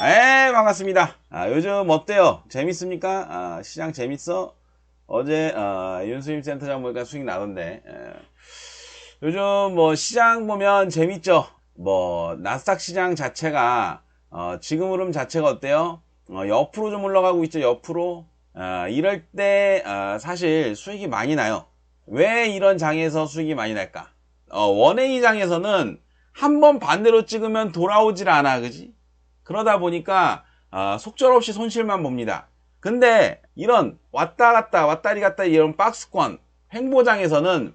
에 반갑습니다. 아, 요즘 어때요? 재밌습니까? 아, 시장 재밌어? 어제 어, 윤수임 센터장 보니까 수익 나던데 에, 요즘 뭐 시장 보면 재밌죠? 뭐 나스닥 시장 자체가 어, 지금 흐름 자체가 어때요? 어, 옆으로 좀 올라가고 있죠 옆으로 어, 이럴 때 어, 사실 수익이 많이 나요 왜 이런 장에서 수익이 많이 날까 어, 원웨이 장에서는 한 번 반대로 찍으면 돌아오질 않아 그지 그러다 보니까 어, 속절없이 손실만 봅니다. 근데 이런 왔다 갔다 왔다리 갔다 이런 박스권 횡보장에서는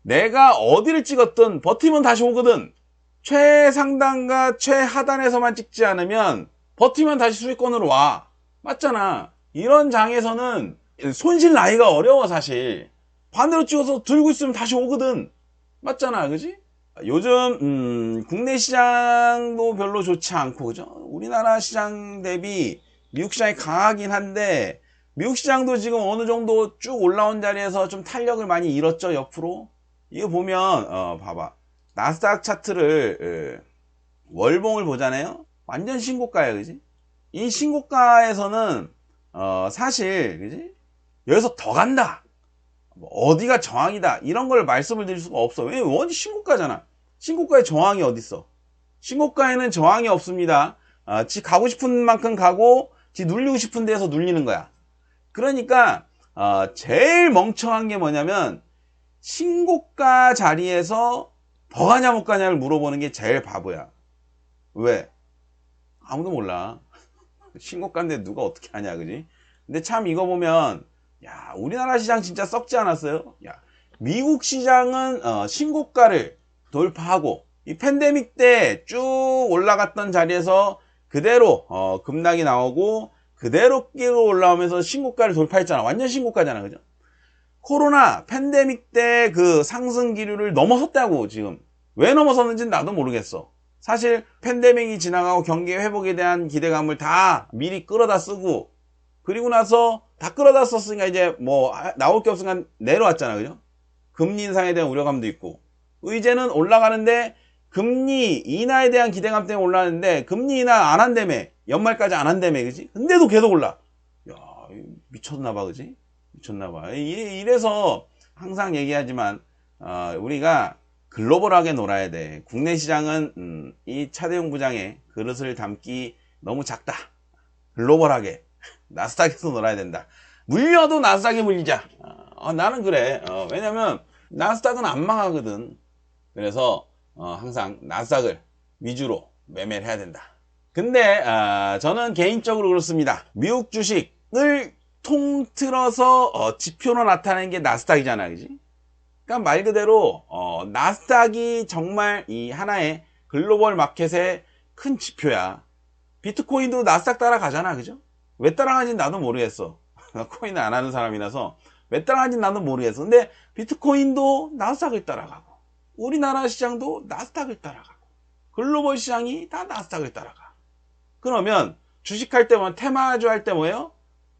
내가 어디를 찍었든 버티면 다시 오거든. 최상단과 최하단에서만 찍지 않으면 버티면 다시 수익권으로 와. 맞잖아. 이런 장에서는 손실 나기가 어려워 사실. 반대로 찍어서 들고 있으면 다시 오거든. 맞잖아 그지 요즘 음, 국내 시장도 별로 좋지 않고 그죠? 우리나라 시장 대비 미국 시장이 강하긴 한데 미국 시장도 지금 어느 정도 쭉 올라온 자리에서 좀 탄력을 많이 잃었죠 옆으로? 이거 보면 어 봐봐. 나스닥 차트를 에, 월봉을 보잖아요? 완전 신고가예요 그지? 이 신고가에서는 어 사실 그지? 여기서 더 간다. 뭐 어디가 저항이다. 이런 걸 말씀을 드릴 수가 없어. 왜 원이 신고가잖아 신고가에 저항이 어딨어 신고가에는 저항이 없습니다 어, 지 가고 싶은 만큼 가고 지 눌리고 싶은 데에서 눌리는 거야 그러니까 어, 제일 멍청한 게 뭐냐면 신고가 자리에서 더 가냐 못 가냐를 물어보는 게 제일 바보야 왜? 아무도 몰라 신고가인데 누가 어떻게 하냐 그지? 근데 참 이거 보면 야 우리나라 시장 진짜 썩지 않았어요? 야 미국 시장은 어, 신고가를 돌파하고 이 팬데믹 때 쭉 올라갔던 자리에서 그대로 어, 급락이 나오고 그대로 끼고 올라오면서 신고가를 돌파했잖아. 완전 신고가잖아. 그죠? 코로나 팬데믹 때 그 상승 기류를 넘어섰다고 지금. 왜 넘어섰는지 나도 모르겠어. 사실 팬데믹이 지나가고 경기 회복에 대한 기대감을 다 미리 끌어다 쓰고 그리고 나서 다 끌어다 썼으니까 이제 뭐 나올 게 없으니까 내려왔잖아. 그죠? 금리 인상에 대한 우려감도 있고 의제는 올라가는데 금리 인하에 대한 기대감 때문에 올라가는데 금리 인하 안 한다며 연말까지 안 한다며 그지 근데도 계속 올라 야 미쳤나봐 그지 미쳤나봐 이래서 항상 얘기하지만 어, 우리가 글로벌하게 놀아야 돼. 국내 시장은 음, 이 차대용 부장의 그릇을 담기 너무 작다. 글로벌하게 나스닥에서 놀아야 된다. 물려도 나스닥에 물리자. 어, 나는 그래. 어, 왜냐면 나스닥은 안 망하거든. 그래서 어, 항상 나스닥을 위주로 매매를 해야 된다. 근데 아, 저는 개인적으로 그렇습니다. 미국 주식을 통틀어서 어, 지표로 나타내는 게 나스닥이잖아, 그지? 그러니까 말 그대로 어, 나스닥이 정말 이 하나의 글로벌 마켓의 큰 지표야. 비트코인도 나스닥 따라가잖아, 그죠? 왜 따라가는지 나도 모르겠어. 코인을 안 하는 사람이라서 왜 따라가는지 나도 모르겠어. 근데 비트코인도 나스닥을 따라가고 우리나라 시장도 나스닥을 따라가고 글로벌 시장이 다 나스닥을 따라가. 그러면 주식할 때뭐 테마주 할 때 뭐예요?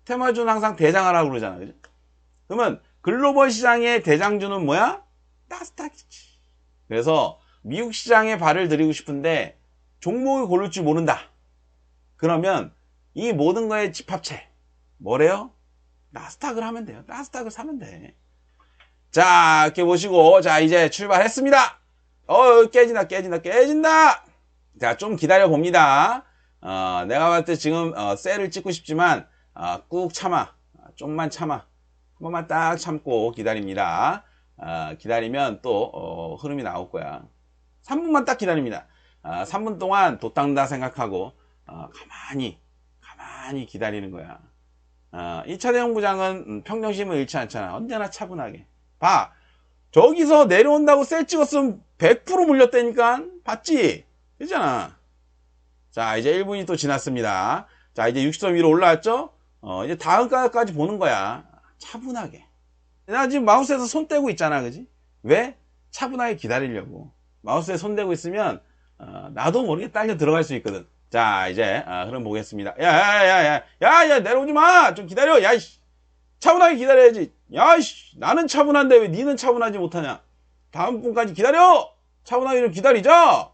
테마주는 항상 대장하라고 그러잖아, 그죠? 그러면 글로벌 시장의 대장주는 뭐야? 나스닥이지. 그래서 미국 시장에 발을 들이고 싶은데 종목을 고를 줄 모른다. 그러면 이 모든 거의 집합체 뭐래요? 나스닥을 하면 돼요. 나스닥을 사면 돼. 자, 이렇게 보시고 자 이제 출발했습니다. 어 깨진다 깨진다 깨진다. 자 좀 기다려 봅니다. 어, 내가 봤을 때 지금 어, 셀을 찍고 싶지만 어, 꾹 참아. 좀만 참아. 한 번만 딱 참고 기다립니다. 어, 기다리면 또 어, 흐름이 나올 거야. 3분만 딱 기다립니다. 어, 3분 동안 도땅다 생각하고 어, 가만히 가만히 기다리는 거야. 어, 이 차대형 부장은 음, 평정심을 잃지 않잖아. 언제나 차분하게. 봐. 저기서 내려온다고 셀 찍었으면 100% 물렸다니까. 봤지? 그잖아. 자, 이제 1분이 또 지났습니다. 자, 이제 60점 위로 올라왔죠? 어, 이제 다음 가까지 보는 거야. 차분하게. 나 지금 마우스에서 손 떼고 있잖아. 그지? 왜? 차분하게 기다리려고. 마우스에 손 대고 있으면, 어, 나도 모르게 딸려 들어갈 수 있거든. 자, 이제, 어, 흐름 보겠습니다. 야, 야, 야, 야, 야, 야, 내려오지 마! 좀 기다려! 야, 이씨! 차분하게 기다려야지. 야, 이씨! 나는 차분한데 왜 니는 차분하지 못하냐? 다음 분까지 기다려! 차분하게 좀 기다리자!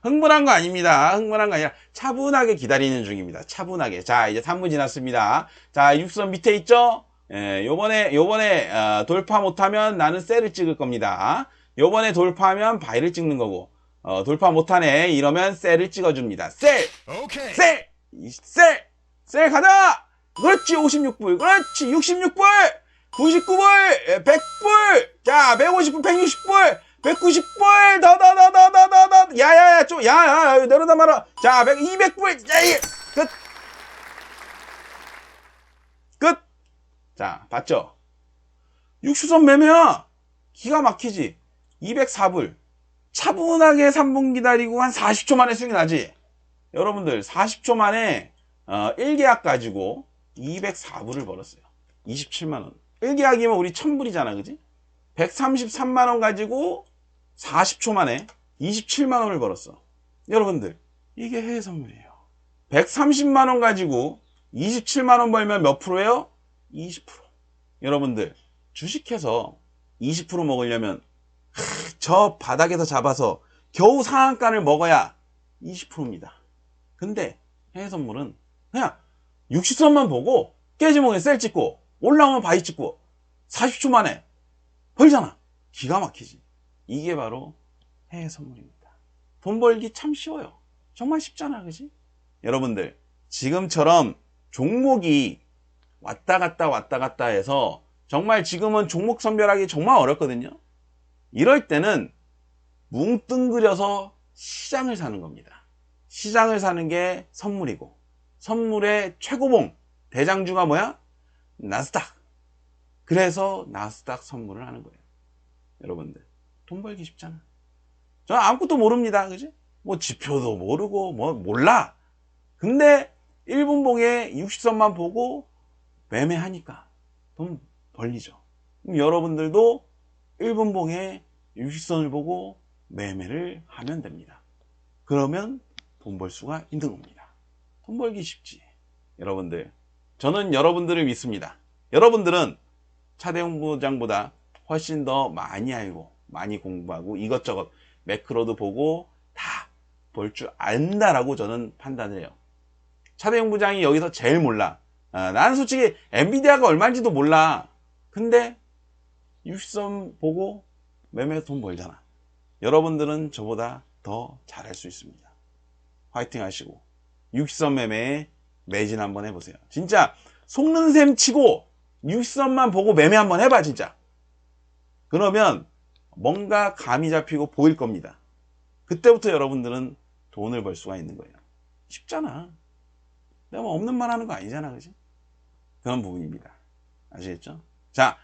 흥분한 거 아닙니다. 흥분한 거 아니라 차분하게 기다리는 중입니다. 차분하게. 자, 이제 3분 지났습니다. 자, 육선 밑에 있죠? 예, 요번에, 요번에, 어, 돌파 못하면 나는 셀을 찍을 겁니다. 요번에 돌파하면 바이를 찍는 거고, 어, 돌파 못하네. 이러면 셀을 찍어줍니다. 셀! Okay. 셀! 이 셀! 셀 가자! 그렇지, 56불. 그렇지, 66불! 99불! 100불! 자, 150불, 160불! 190불! 더, 더, 더, 더, 더, 더, 더! 야, 야, 야, 좀, 야, 야, 야, 내려다 말아. 자, 100, 200불! 야, 이, 끝! 끝! 자, 봤죠? 60선 매매야! 기가 막히지? 204불. 차분하게 3분 기다리고 한 40초 만에 수익 나지? 여러분들 40초 만에 어, 1계약 가지고 204불을 벌었어요. 27만원. 1계약이면 우리 1000불이잖아. 그지? 133만원 가지고 40초 만에 27만원을 벌었어. 여러분들 이게 해외 선물이에요. 130만원 가지고 27만원 벌면 몇 프로예요? 20%. 여러분들 주식해서 20% 먹으려면 하, 저 바닥에서 잡아서 겨우 상한가를 먹어야 20%입니다. 근데 해외 선물은 그냥 60선만 보고 깨지목에 셀 찍고 올라오면 바이 찍고 40초 만에 벌잖아. 기가 막히지. 이게 바로 해외 선물입니다. 돈 벌기 참 쉬워요. 정말 쉽잖아. 그지? 여러분들 지금처럼 종목이 왔다 갔다 왔다 갔다 해서 정말 지금은 종목 선별하기 정말 어렵거든요. 이럴 때는 뭉뚱그려서 시장을 사는 겁니다. 시장을 사는 게 선물이고 선물의 최고봉 대장주가 뭐야? 나스닥. 그래서 나스닥 선물을 하는 거예요. 여러분들 돈 벌기 쉽잖아. 저는 아무것도 모릅니다. 그지? 뭐 지표도 모르고 뭐 몰라. 근데 1분봉에 60선만 보고 매매하니까 돈 벌리죠. 그럼 여러분들도 1분봉에 60선을 보고 매매를 하면 됩니다. 그러면 돈 벌 수가 있는 겁니다. 돈 벌기 쉽지. 여러분들, 저는 여러분들을 믿습니다. 여러분들은 차대웅 부장보다 훨씬 더 많이 알고, 많이 공부하고, 이것저것 매크로도 보고, 다 볼 줄 안다라고 저는 판단을 해요. 차대웅 부장이 여기서 제일 몰라. 아, 나는 솔직히 엔비디아가 얼마인지도 몰라. 근데 60선 보고 매매해서 돈 벌잖아. 여러분들은 저보다 더 잘할 수 있습니다. 화이팅 하시고 60선 매매에 매진 한번 해보세요. 진짜 속는 셈 치고 60선만 보고 매매 한번 해봐 진짜. 그러면 뭔가 감이 잡히고 보일 겁니다. 그때부터 여러분들은 돈을 벌 수가 있는 거예요. 쉽잖아. 내가 뭐 없는 말 하는 거 아니잖아. 그지? 그런 부분입니다. 아시겠죠? 자,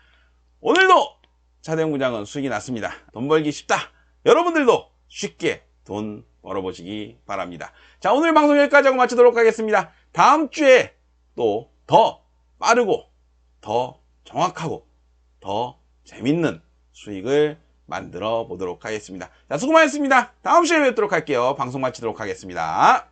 오늘도 차대웅 부장은 수익이 났습니다. 돈 벌기 쉽다. 여러분들도 쉽게 돈 벌어보시기 바랍니다. 자, 오늘 방송 여기까지 하고 마치도록 하겠습니다. 다음 주에 또 더 빠르고 더 정확하고 더 재밌는 수익을 만들어 보도록 하겠습니다. 자, 수고 많으셨습니다. 다음 시간에 뵙도록 할게요. 방송 마치도록 하겠습니다.